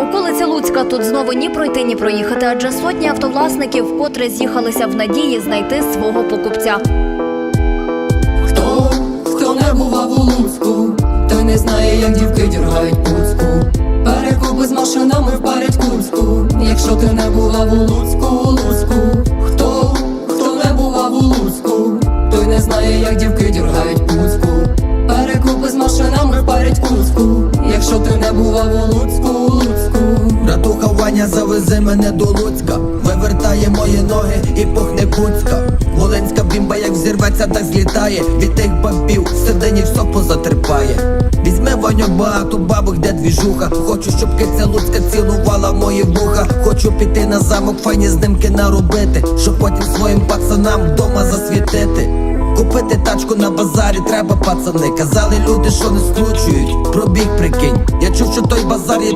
Околиця Луцька тут знову ні пройти, ні проїхати, адже сотні автовласників вкотре з'їхалися в надії знайти свого покупця. Хто, хто не бував у Луцьку, той не знає, як дівки діргають пуцку. Перекупи з машинами впарять куцьку. Якщо ти не бував у Луцьку, у Луцьку, хто, хто не бував у Луцьку, той не знає, як дівки діргають пуцьку. Перекупи з машинами впарять куцьку. Якщо ти не бував у Луцьку. Ваня завезе мене до Луцька. Вивертає мої ноги і пухне пуцька Волинська бімба як взірветься, так злітає. Від тих бабів в середині все позатрипає Візьме Ваньок багато бабок, де двіжуха. Хочу, щоб киця Луцька цілувала мої вуха. Хочу піти на замок, файні знимки наробити. Щоб потім своїм пацанам вдома засвітити. Купити тачку на базарі треба пацани. Казали люди, що не скручують. Пробіг прикинь. Я чув, що той базар є